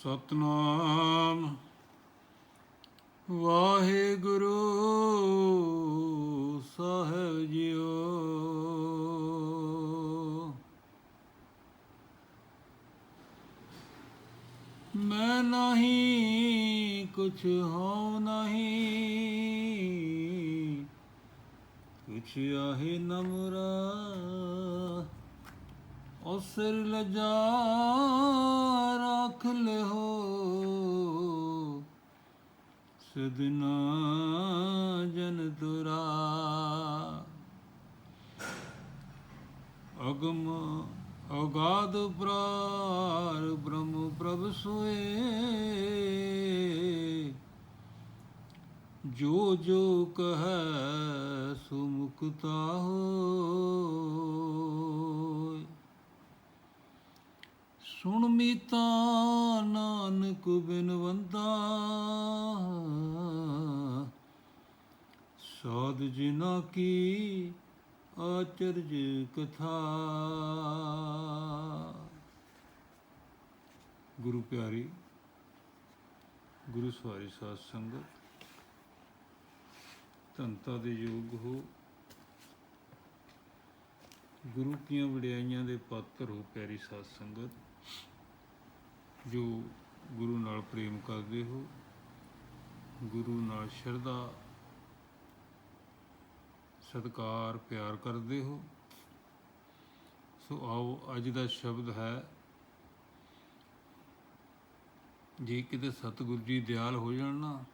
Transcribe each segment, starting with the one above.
ਸਤਨਾਮ। ਵਾਹਿਗੁਰੂ ਸਾਹਿਬ JIO ਮੈਂ ਨਹੀਂ ਕੁਛ ਹੋ ਨਹੀਂ। ਕੁਛ ਆਹੇ ਨਮਰਾ ਉਸਰ ਲਜਾ ਰੱਖ ਲਿਓ। ਸਦਨਾ ਜਨ ਦੁਰਾ। ਅਗਮ ਅਗਾਧ ਪ੍ਰਾਰ ਬ੍ਰਹਮ ਪ੍ਰਭ ਸੋਏ। ਜੋ ਜੋ ਕਹੈ ਸੋ ਮੁਕਤਾ ਸੁਣ ਮੀਤਾ ਨਾਨਕ ਬਿਨਵੰਤਾ ਸਾਧ ਜਿਨਾ ਕੀ ਆਚਰਜ ਕਥਾ। ਗੁਰੂ ਪਿਆਰੀ, ਗੁਰੂ ਸਵਾਰੀ ਸਾਧ ਸੰਗਤ ਧੰਤਾ ਦੇ ਯੋਗ ਹੋ। ਗੁਰੂ ਕੀਆਂ ਵਡਿਆਈਆਂ ਦੇ ਪਾਤਰ ਹੋ ਪਿਆਰੀ ਸਾਧ ਸੰਗਤ। ਜੋ ਗੁਰੂ ਨਾਲ ਪ੍ਰੇਮ ਕਰਦੇ ਹੋ, ਗੁਰੂ ਨਾਲ ਸ਼ਰਧਾ, ਸਤਕਾਰ, ਪਿਆਰ ਕਰਦੇ ਹੋ, ਸੋ ਆਓ ਅੱਜ ਦਾ ਸ਼ਬਦ ਹੈ, ਜੇ ਕਿਤੇ ਸਤਿਗੁਰੂ ਜੀ ਦਿਆਲ ਹੋ ਜਾਣ ਨਾ,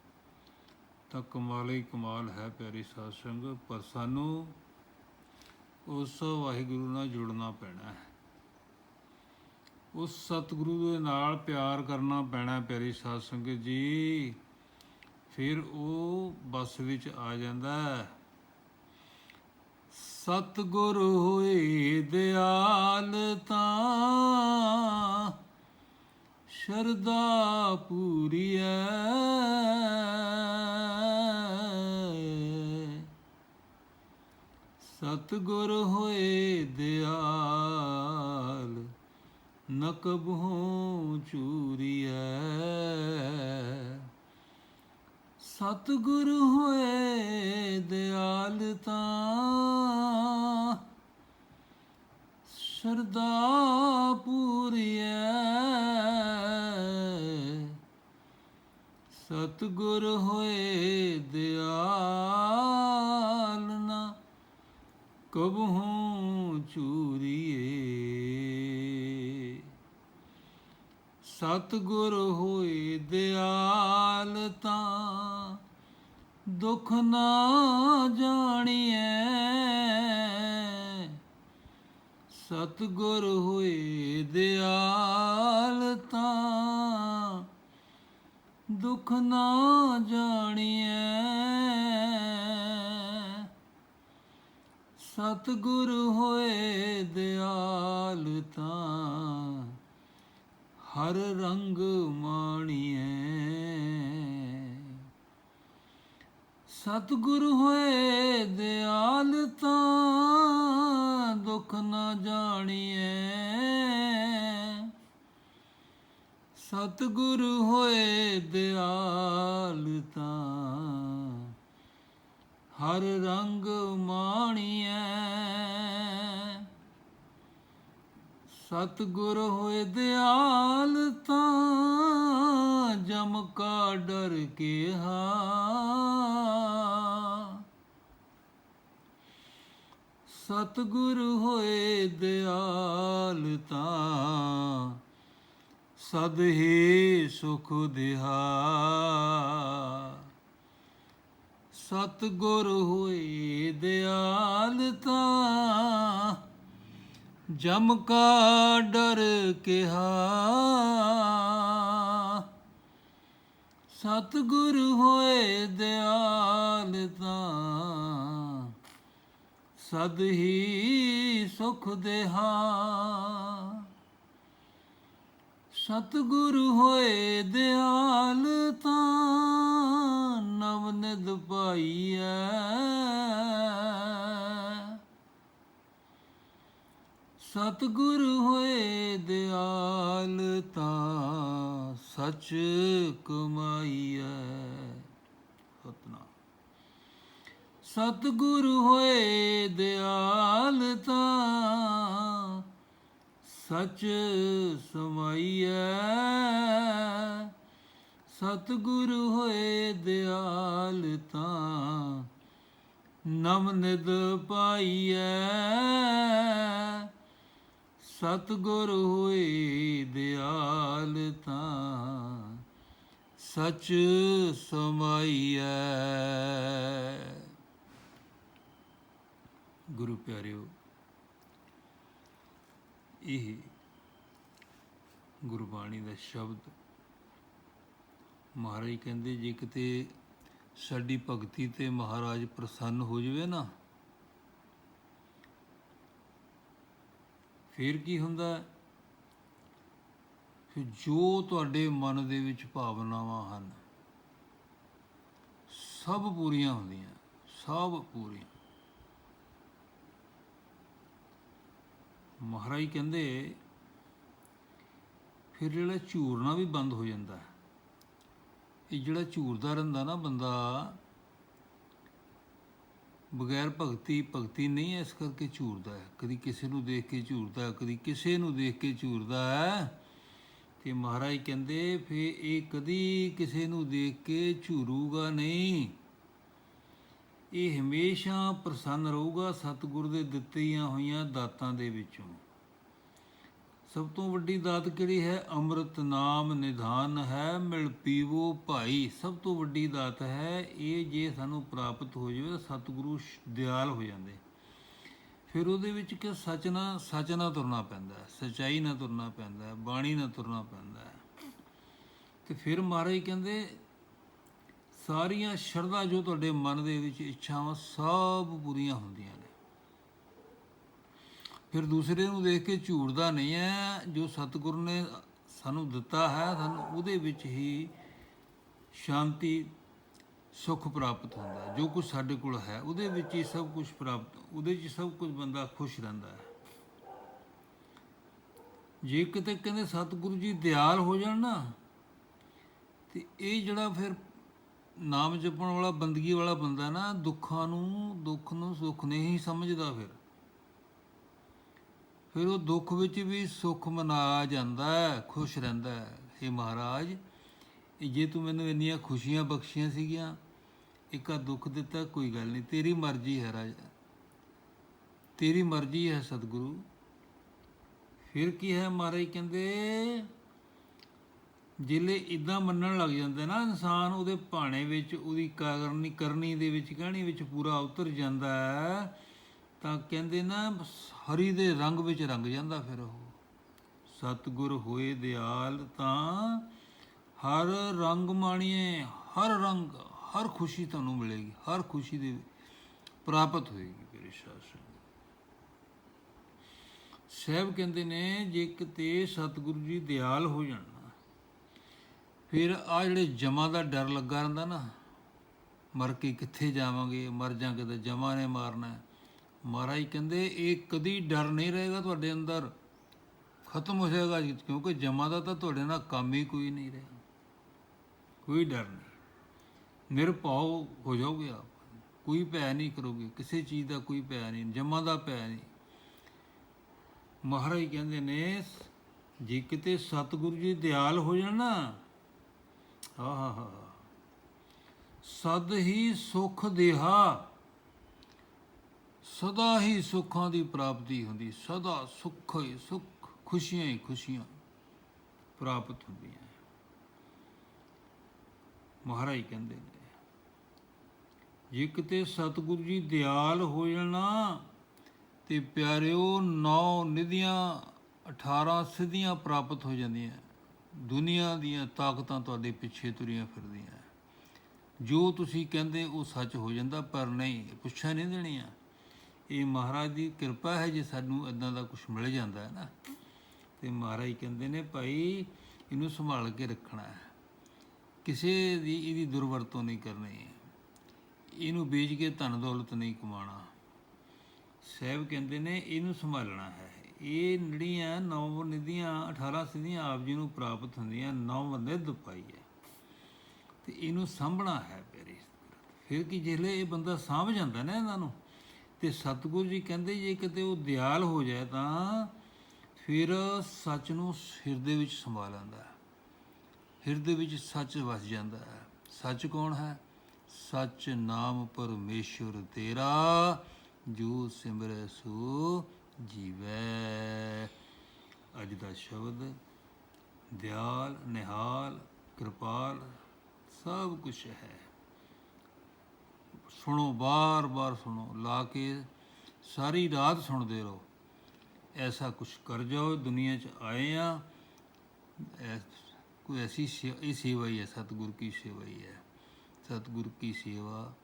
ਤਾਂ ਕਮਾਲ ਹੀ ਕਮਾਲ ਹੈ ਪਿਆਰੇ ਸਾਧ ਸੰਗਤ ਪਰ ਸਾਨੂੰ ਉਸ ਵਾਹਿਗੁਰੂ ਨਾਲ ਜੁੜਨਾ ਪੈਣਾ ਹੈ। ਉਸ ਸਤਿਗੁਰੂ ਦੇ ਨਾਲ ਪਿਆਰ ਕਰਨਾ ਪੈਣਾ ਪਿਆਰੀ ਸਾਧ ਸੰਗਤ ਜੀ। ਫਿਰ ਉਹ ਬਸ ਵਿੱਚ ਆ ਜਾਂਦਾ ਹੈ। ਸਤਿਗੁਰ ਹੋਏ ਦਿਆਲ ਤਾਂ ਸ਼ਰਦਾ ਪੂਰੀਐ ਸਤਿਗੁਰ ਹੋਏ ਦਿਆਲ ਨਕਬ ਹੋ ਚੂਰੀਐ। ਸਤਿਗੁਰ ਹੋਏ ਦਿਆਲ ਤਾਂ ਸ਼ਰਦਾ ਪੂਰੀਐ। ਸਤਿਗੁਰ ਹੋਏ ਸਤਿਗੁਰ ਹੋਏ ਦਿਆਲ ਤਾਂ ਦੁੱਖ ਨਾ ਜਾਣੀਐ। ਸਤਿਗੁਰ ਹੋਏ ਦਿਆਲ ਤਾਂ ਦੁੱਖ ਨਾ ਜਾਣੀਐ। ਸਤਿਗੁਰ ਹੋਏ ਦਿਆਲ ਤਾਂ ਹਰ ਰੰਗ ਮਾਣੀਐ। ਸਤਿਗੁਰ ਹੋਏ ਦਿਆਲ ਤਾਂ ਦੁੱਖ ਨਾ ਜਾਣੀਐ। ਸਤਿਗੁਰ ਹੋਏ ਦਿਆਲ ਤਾਂ ਹਰ ਰੰਗ ਮਾਣੀਐ। ਸਤਿਗੁਰ ਹੋਏ ਦਿਆਲ ਤਾਂ ਜਮ ਕਾ ਡਰ ਕੇ ਹਾ। ਸਤਿਗੁਰ ਹੋਏ ਦਿਆਲ ਤਾਂ ਸਦ ਹੀ ਸੁਖ ਦਿਹਾ। ਸਤਿਗੁਰ ਹੋਏ ਦਿਆਲ ਤਾਂ ਜਮ ਕਾ ਡਰ ਕਿਹਾ। ਸਤਿਗੁਰ ਹੋਏ ਦਿਆਲ ਤਾਂ ਸਦ ਹੀ ਸੁਖ ਦੇਹਾ। ਸਤਿਗੁਰ ਹੋਏ ਦਿਆਲ ਤਾਂ ਨਵ ਨਿਦ ਪਾਈਐ। ਸਤਿਗੁਰ ਹੋਏ ਦਿਆਲ ਤਾਂ ਸਚ ਕਮਾਈਐ। ਸਤਨਾਮ। ਸਤਿਗੁਰ ਹੋਏ ਦਿਆਲ ਤਾਂ ਸਚ ਸਮਾਈਐ। ਸਤਿਗੁਰ ਹੋਏ ਦਿਆਲ ਤਾਂ ਨਮ ਨਿਦ ਪਾਈਐ। ਸਤਿਗੁਰ ਹੋਏ ਦਿਆਲ ਤਾਂ ਸਚ ਸਮਾਈਐ। ਗੁਰੂ ਪਿਆਰਿਓ, ਇਹ ਗੁਰਬਾਣੀ ਦਾ ਸ਼ਬਦ ਮਹਾਰਾਜ ਕਹਿੰਦੇ, ਜੇ ਕਿਤੇ ਸਾਡੀ ਭਗਤੀ ਤੇ ਮਹਾਰਾਜ ਪ੍ਰਸੰਨ ਹੋ ਜਾਵੇ ਨਾ ਫਿਰ ਕੀ ਹੁੰਦਾ ਹੈ? ਫਿਰ ਜੋ ਤੁਹਾਡੇ ਮਨ ਦੇ ਵਿੱਚ ਭਾਵਨਾਵਾਂ ਹਨ, ਸਭ ਪੂਰੀਆਂ ਹੁੰਦੀਆਂ, ਸਭ ਪੂਰੀਆਂ ਮਹਾਰਾਜ ਕਹਿੰਦੇ, ਫਿਰ ਜਿਹੜਾ ਝੂਰਨਾ ਵੀ ਬੰਦ ਹੋ ਜਾਂਦਾ ਹੈ, ਇਹ ਜਿਹੜਾ ਝੂਰਦਾ ਰਹਿੰਦਾ ਨਾ ਬੰਦਾ ਬਗੈਰ ਭਗਤੀ ਭਗਤੀ ਨਹੀਂ ਹੈ ਇਸ ਕਰਕੇ ਝੂਰਦਾ ਹੈ ਕਦੀ ਕਿਸੇ ਨੂੰ ਦੇਖ ਕੇ ਝੂਰਦਾ ਕਦੀ ਕਿਸੇ ਨੂੰ ਦੇਖ ਕੇ ਝੂਰਦਾ ਹੈ ਤੇ ਮਹਾਰਾਜ ਕਹਿੰਦੇ, ਫੇ ਇਹ ਕਦੀ ਕਿਸੇ ਨੂੰ ਦੇਖ ਕੇ ਝੂਰੂਗਾ ਨਹੀਂ। ਇਹ ਹਮੇਸ਼ਾ ਪ੍ਰਸੰਨ ਰਹੂਗਾ ਸਤਿਗੁਰ ਦੇ ਦਿੱਤੀਆਂ ਹੋਈਆਂ ਦਾਤਾਂ ਦੇ ਵਿੱਚੋਂ। ਸਭ ਤੋਂ ਵੱਡੀ ਦਾਤ ਕਿਹੜੀ ਹੈ? ਅੰਮ੍ਰਿਤ ਨਾਮ ਨਿਧਾਨ ਹੈ, ਮਿਲ ਪੀਵੋ ਭਾਈ। ਸਭ ਤੋਂ ਵੱਡੀ ਦਾਤ ਹੈ, ਇਹ ਜੇ ਸਾਨੂੰ ਪ੍ਰਾਪਤ ਹੋ ਜਾਵੇ ਤਾਂ ਸਤਿਗੁਰੂ ਦਿਆਲ ਹੋ ਜਾਂਦੇ। ਫਿਰ ਉਹਦੇ ਵਿੱਚ ਕਿ ਸੱਚ ਨਾ, ਸੱਚ ਨਾਲ ਤੁਰਨਾ ਪੈਂਦਾ ਹੈ ਸਚਾਈ ਨਾਲ ਤੁਰਨਾ ਪੈਂਦਾ ਹੈ ਬਾਣੀ ਨਾਲ ਤੁਰਨਾ ਪੈਂਦਾ। ਹੈ ਤੇ ਫਿਰ ਮਹਾਰਾਜ ਕਹਿੰਦੇ, ਸਾਰੀਆਂ ਸ਼ਰਧਾ ਜੋ ਤੁਹਾਡੇ ਮਨ ਦੇ ਵਿੱਚ ਇੱਛਾਵਾਂ ਸਭ ਪੂਰੀਆਂ ਹੁੰਦੀਆਂ ਨੇ। ਫਿਰ ਦੂਸਰੇ ਨੂੰ ਦੇਖ ਕੇ ਝੂਰਦਾ ਨਹੀਂ ਹੈ। ਜੋ ਸਤਿਗੁਰੂ ਨੇ ਸਾਨੂੰ ਦਿੱਤਾ ਹੈ, ਸਾਨੂੰ ਉਹਦੇ ਵਿੱਚ ਹੀ ਸ਼ਾਂਤੀ, ਸੁਖ ਪ੍ਰਾਪਤ ਹੁੰਦਾ ਜੋ ਕੁਝ ਸਾਡੇ ਕੋਲ ਹੈ, ਉਹਦੇ ਵਿੱਚ ਹੀ ਸਭ ਕੁਝ ਪ੍ਰਾਪਤ, ਉਹਦੇ 'ਚ ਸਭ ਕੁਝ ਬੰਦਾ ਖੁਸ਼ ਰਹਿੰਦਾ ਹੈ। ਜੇ ਕਿਤੇ ਕਹਿੰਦੇ ਸਤਿਗੁਰੂ ਜੀ ਦਿਆਲ ਹੋ ਜਾਣ ਨਾ, ਤੇ ਇਹ ਜਿਹੜਾ ਫਿਰ ਨਾਮ ਜਪਣ ਵਾਲਾ, ਬੰਦਗੀ ਵਾਲਾ ਬੰਦਾ ਨਾ, ਦੁੱਖਾਂ ਨੂੰ, ਦੁੱਖ ਨੂੰ ਸੁੱਖ ਨਹੀਂ ਸਮਝਦਾ ਫਿਰ। ਫਿਰ ਉਹ ਦੁੱਖ ਵਿੱਚ ਵੀ ਸੁੱਖ ਮਨਾ ਜਾਂਦਾ ਖੁਸ਼ ਰਹਿੰਦਾ ਹੈ। ਮਹਾਰਾਜ ਜੇ ਤੂੰ ਮੈਨੂੰ ਇੰਨੀਆਂ ਖੁਸ਼ੀਆਂ ਬਖਸ਼ੀਆਂ ਸੀਗੀਆਂ, ਇੱਕ ਦੁੱਖ ਦਿੱਤਾ, ਕੋਈ ਗੱਲ ਨਹੀਂ। ਤੇਰੀ ਮਰਜ਼ੀ ਹੈ ਰਾਜਾ। ਤੇਰੀ ਮਰਜ਼ੀ ਹੈ ਸਤਿਗੁਰੂ। ਫਿਰ ਕੀ ਹੈ ਮਹਾਰਾਜ ਕਹਿੰਦੇ, ਜਿਲੇ ਇਦਾਂ ਮੰਨਣ ਲੱਗ ਜਾਂਦਾ ਨਾ ਇਨਸਾਨ, ਉਹਦੇ ਭਾਣੇ ਵਿੱਚ, ਉਹਦੀ ਕਾਰਨੀ ਕਰਨੀ ਦੇ ਵਿੱਚ, ਕਹਾਣੀ ਵਿੱਚ ਪੂਰਾ ਉਤਰ ਜਾਂਦਾ ਹੈ ਤਾਂ ਕਹਿੰਦੇ ਨਾ, ਹਰੀ ਦੇ ਰੰਗ ਵਿੱਚ ਰੰਗ ਜਾਂਦਾ ਫਿਰ ਉਹ। ਸਤਿਗੁਰ ਹੋਏ ਦਿਆਲ ਤਾਂ ਹਰ ਰੰਗ ਮਾਣੀਏ, ਹਰ ਰੰਗ, ਹਰ ਖੁਸ਼ੀ ਤੁਹਾਨੂੰ ਮਿਲੇਗੀ, ਹਰ ਖੁਸ਼ੀ ਦੇ ਪ੍ਰਾਪਤ ਹੋਏਗੀ ਮੇਰੇ ਸ਼ਾਸਨ ਸਹਿਬ ਕਹਿੰਦੇ ਨੇ, ਜੇ ਕਿਤੇ ਸਤਿਗੁਰੂ ਜੀ ਦਿਆਲ ਹੋ ਜਾਣ ਫਿਰ ਆ ਜਿਹੜੇ ਜਮਾ ਦਾ ਡਰ ਲੱਗਾ ਰਹਿੰਦਾ ਨਾ, ਮਰ ਕੇ ਕਿੱਥੇ ਜਾਵਾਂਗੇ, ਮਰ ਜਾਾਂਗੇ ਤਾਂ ਜਮਾ ਨੇ ਮਾਰਨਾ ਮਹਾਰਾਜ ਕਹਿੰਦੇ ਇਹ ਕਦੀ ਡਰ ਨਹੀਂ ਰਹੇਗਾ ਤੁਹਾਡੇ ਅੰਦਰ। ਖਤਮ ਹੋ ਜਾਏਗਾ ਜੀ, ਕਿਉਂਕਿ ਜਮਾ ਦਾ ਤਾਂ ਤੁਹਾਡੇ ਨਾਲ ਕੰਮ ਹੀ ਕੋਈ ਨਹੀਂ ਰਿਹਾ। ਕੋਈ ਡਰ ਨਹੀਂ। ਨਿਰਭਉ ਹੋ ਜਾਓਗੇ ਆਪ। ਕੋਈ ਭੈ ਨਹੀਂ ਕਰੋਗੇ। ਕਿਸੇ ਚੀਜ਼ ਦਾ ਕੋਈ ਭੈ ਨਹੀਂ ਜਮਾ ਦਾ ਭੈ ਨਹੀਂ। ਮਹਾਰਾਜ ਕਹਿੰਦੇ ਨੇ ਜੇ ਕਿਤੇ ਸਤਿਗੁਰੂ ਜੀ ਦਿਆਲ ਹੋ ਜਾਣ ਨਾ ਆਹਾ ਸਦ ਹੀ ਸੁਖ ਦੇਹਾ। ਸਦਾ ਹੀ ਸੁੱਖਾਂ ਦੀ ਪ੍ਰਾਪਤੀ ਹੁੰਦੀ, ਸਦਾ ਸੁੱਖ ਹੀ ਸੁੱਖ, ਖੁਸ਼ੀਆਂ ਹੀ ਖੁਸ਼ੀਆਂ ਪ੍ਰਾਪਤ ਹੁੰਦੀਆਂ ਮਹਾਰਾਜ ਕਹਿੰਦੇ ਨੇ ਜੇ ਕਿਤੇ ਸਤਿਗੁਰੂ ਜੀ ਦਿਆਲ ਹੋ ਜਾਣਾ ਤੇ ਪਿਆਰਿਓ ਨੌ ਨਿਧੀਆਂ 18 ਸਿੱਧੀਆਂ ਪ੍ਰਾਪਤ ਹੋ ਜਾਂਦੀਆਂ ਦੁਨੀਆ ਦੀਆਂ ਤਾਕਤਾਂ ਤੁਹਾਡੇ ਪਿੱਛੇ ਤੁਰੀਆਂ ਫਿਰਦੀਆਂ ਜੋ ਤੁਸੀਂ ਕਹਿੰਦੇ ਉਹ ਸੱਚ ਹੋ ਜਾਂਦਾ, ਪਰ ਨਹੀਂ, ਪੁੱਛਾਂ ਨਹੀਂ ਦੇਣੀਆਂ। ਇਹ ਮਹਾਰਾਜ ਦੀ ਕਿਰਪਾ ਹੈ ਜੇ ਸਾਨੂੰ ਇਦਾਂ ਦਾ ਕੁਝ ਮਿਲ ਜਾਂਦਾ ਹੈ ਨਾ। ਤੇ ਮਹਾਰਾਜ ਕਹਿੰਦੇ ਨੇ, ਭਾਈ, ਇਹਨੂੰ ਸੰਭਾਲ ਕੇ ਰੱਖਣਾ ਹੈ। ਕਿਸੇ ਦੀ ਇਹਦੀ ਦੁਰਵਰਤੋਂ ਨਹੀਂ ਕਰਨੀ। ਇਹਨੂੰ ਵੇਚ ਕੇ ਧਨ ਦੌਲਤ ਨਹੀਂ ਕਮਾਉਣਾ। ਸਹਿਬ ਕਹਿੰਦੇ ਨੇ, ਇਹਨੂੰ ਸੰਭਾਲਣਾ ਹੈ। ਇਹ ਜਿਹੜੀਆਂ ਨੌ ਨਿਧੀਆਂ 18 ਸਿੱਧੀਆਂ ਆਪ ਜੀ ਨੂੰ ਪ੍ਰਾਪਤ ਹੁੰਦੀਆਂ ਨੌ ਨਿਧ ਪਾਈ ਹੈ। ਤੇ ਇਹਨੂੰ ਸਾਂਭਣਾ ਹੈ ਪਿਆਰੇ ਫਿਰ ਕਿ ਜਿਹੜੇ ਇਹ ਬੰਦਾ ਸਾਂਭ ਜਾਂਦਾ ਨਾ ਇਹਨਾਂ ਨੂੰ? ਤੇ ਸਤਿਗੁਰੂ ਜੀ ਕਹਿੰਦੇ ਜੇ ਕਿਤੇ ਉਹ ਦਿਆਲ ਹੋ ਜਾਏ ਤਾਂ ਫਿਰ ਸੱਚ ਨੂੰ ਹਿਰਦੇ ਵਿੱਚ ਸਮਾ ਲੈਂਦਾ ਹੈ। ਹਿਰਦੇ ਵਿੱਚ ਸੱਚ ਵਸ ਜਾਂਦਾ ਹੈ। ਸੱਚ ਕੌਣ ਹੈ? ਸੱਚ ਨਾਮ ਪਰਮੇਸ਼ਵਰ ਤੇਰਾ, ਜੋ ਸਿਮਰੈ ਸੋ ਜੀਵੈ। ਅੱਜ ਦਾ ਸ਼ਬਦ, ਦਿਆਲ, ਨਿਹਾਲ, ਕਿਰਪਾਲ, ਸਭ ਕੁਝ ਹੈ। ਸੁਣੋ, ਬਾਰ-ਬਾਰ ਸੁਣੋ, ਲਾ ਕੇ ਸਾਰੀ ਰਾਤ ਸੁਣਦੇ ਰਹੋ। ਐਸਾ ਕੁਝ ਕਰ ਜਾਓ, ਦੁਨੀਆ 'ਚ ਆਏ ਆ, ਐਸ- ਕੋਈ ਐਸੀ ਸੇ- ਇਹ ਸੇਵਾ ਹੀ ਹੈ, ਸਤਿਗੁਰ ਕੀ ਸੇਵਾ ਹੀ ਹੈ। ਸਤਿਗੁਰ ਕੀ ਸੇਵਾ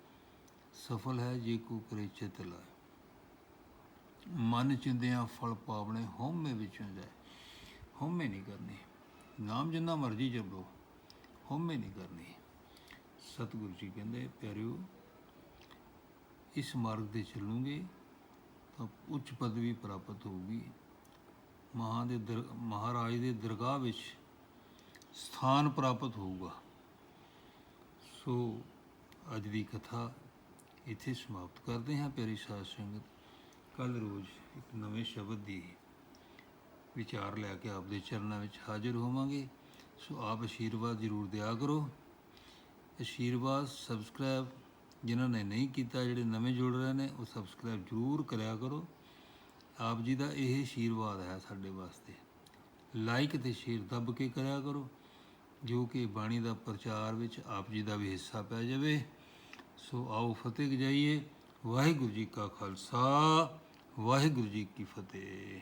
ਸਫਲ ਹੈ, ਜੇ ਕੋ ਕਰੇ ਚਿਤ ਲਾਏ। ਮਨ ਚਿੰਦਿਆਂ ਫਲ ਪਾਵਣੇ ਹਉਮੈ ਵਿੱਚੋਂ ਜਾਏ। ਹਉਮੈ ਨਹੀਂ ਕਰਨੀ। ਨਾਮ ਜਿੰਨਾ ਮਰਜ਼ੀ ਜਪੋ, ਹਉਮੈ ਨਹੀਂ ਕਰਨੀ। ਸਤਿਗੁਰੂ ਜੀ ਕਹਿੰਦੇ, ਪਿਆਰਿਓ ਇਸ ਮਾਰਗ ਤੇ ਚੱਲੂਗੇ, ਤਾਂ ਉੱਚ ਪਦਵੀ ਪ੍ਰਾਪਤ ਹੋਊਗੀ। ਮਹਾਂ ਦੇ ਦਰ, ਮਹਾਰਾਜ ਦੇ ਦਰਗਾਹ ਵਿੱਚ ਸਥਾਨ ਪ੍ਰਾਪਤ ਹੋਊਗਾ। ਸੋ ਅੱਜ ਦੀ ਕਥਾ ਇੱਥੇ ਸਮਾਪਤ ਕਰਦੇ ਹਾਂ, ਪਿਆਰੀ ਸਾਧ ਸੰਗਤ। ਕੱਲ ਰੋਜ਼ ਇੱਕ ਨਵੇਂ ਸ਼ਬਦ ਦੀ ਵਿਚਾਰ ਲੈ ਕੇ ਆਪਦੇ ਚਰਨਾਂ ਵਿੱਚ ਹਾਜ਼ਰ ਹੋਵਾਂਗੇ। ਸੋ ਆਪ ਆਸ਼ੀਰਵਾਦ ਜ਼ਰੂਰ ਦਿਆ ਕਰੋ। ਆਸ਼ੀਰਵਾਦ ਸਬਸਕ੍ਰਾਈਬ ਜਿਨ੍ਹਾਂ ਨੇ ਨਹੀਂ ਕੀਤਾ, ਜਿਹੜੇ ਨਵੇਂ ਜੁੜ ਰਹੇ ਨੇ, ਉਹ ਸਬਸਕ੍ਰਾਈਬ ਜ਼ਰੂਰ ਕਰਿਆ ਕਰੋ। ਆਪ ਜੀ ਦਾ ਇਹ ਆਸ਼ੀਰਵਾਦ ਹੈ ਸਾਡੇ ਵਾਸਤੇ। ਲਾਈਕ ਤੇ ਸ਼ੇਅਰ ਦੱਬ ਕੇ ਕਰਿਆ ਕਰੋ, ਜੋ ਕਿ ਬਾਣੀ ਦਾ ਪ੍ਰਚਾਰ ਵਿੱਚ ਆਪ ਜੀ ਦਾ ਵੀ ਹਿੱਸਾ ਪੈ ਜਾਵੇ। ਸੋ ਆਓ ਫਤਿਹ ਜਾਈਏ ਵਾਹਿਗੁਰੂ ਜੀ ਕਾ ਖਾਲਸਾ, ਵਾਹਿਗੁਰੂ ਜੀ ਕੀ ਫਤਿਹ।